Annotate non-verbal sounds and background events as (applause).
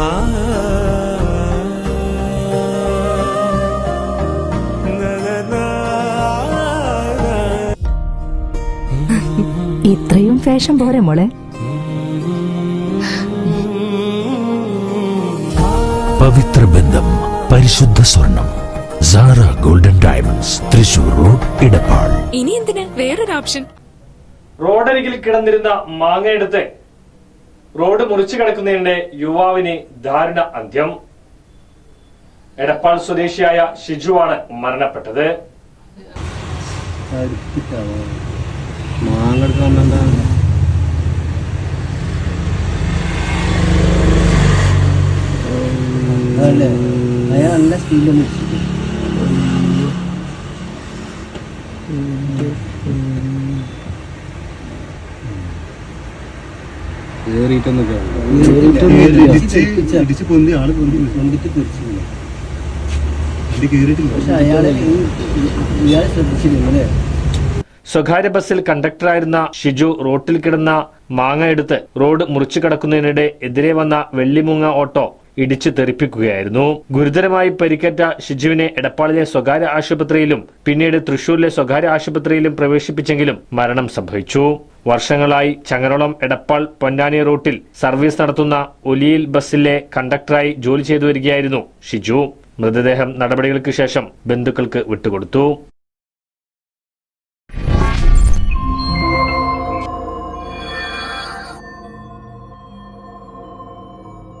(laughs) ഇത്രയും ഫാഷൻ പോരെ മോളെ. പവിത്ര ബന്ധം പരിശുദ്ധ സ്വർണം Sara golden diamonds Thrissur road Edappal ഇനി എന്തിനാ? വേറൊരു ഓപ്ഷൻ. റോഡരികിൽ കിടന്നിരുന്ന മാങ്ങയെടുത്ത് റോഡ് മുറിച്ചു കിടക്കുന്നതിനിടെ യുവാവിന് ദാരുണ അന്ത്യം. എടപ്പാൾ സ്വദേശിയായ ഷിജുവാണ് മരണപ്പെട്ടത്. മുറിച്ചിട്ട് ഇടിച്ച് പൊന്തി ആൾ പൊന്തി കൊണ്ടിട്ട് തിരിച്ചില്ല. വണ്ടി കേറിയിട്ടില്ല. പക്ഷെ അയാളെ ഈ- ഇയാളെ ശ്രദ്ധിച്ചില്ല അല്ലേ സ്വകാര്യ ബസ്സിൽ കണ്ടക്ടറായിരുന്ന ഷിജു റോട്ടിൽ കിടന്ന മാങ്ങ എടുത്ത് റോഡ് മുറിച്ചു കടക്കുന്നതിനിടെ എതിരെ വന്ന വെള്ളിമുങ്ങ ഓട്ടോ ഇടിച്ചു തെറിപ്പിക്കുകയായിരുന്നു. ഗുരുതരമായി പരിക്കേറ്റ ഷിജുവിനെ എടപ്പാളിലെ സ്വകാര്യ ആശുപത്രിയിലും പിന്നീട് തൃശൂരിലെ സ്വകാര്യ ആശുപത്രിയിലും പ്രവേശിപ്പിച്ചെങ്കിലും മരണം സംഭവിച്ചു. വർഷങ്ങളായി ചങ്ങരോളം എടപ്പാൾ പൊന്നാനി റൂട്ടിൽ സർവീസ് നടത്തുന്ന ഒലിയിൽ ബസ്സിലെ കണ്ടക്ടറായി ജോലി ചെയ്തു വരികയായിരുന്നു ഷിജു. മൃതദേഹം നടപടികൾക്ക് ശേഷം ബന്ധുക്കൾക്ക് വിട്ടുകൊടുത്തു.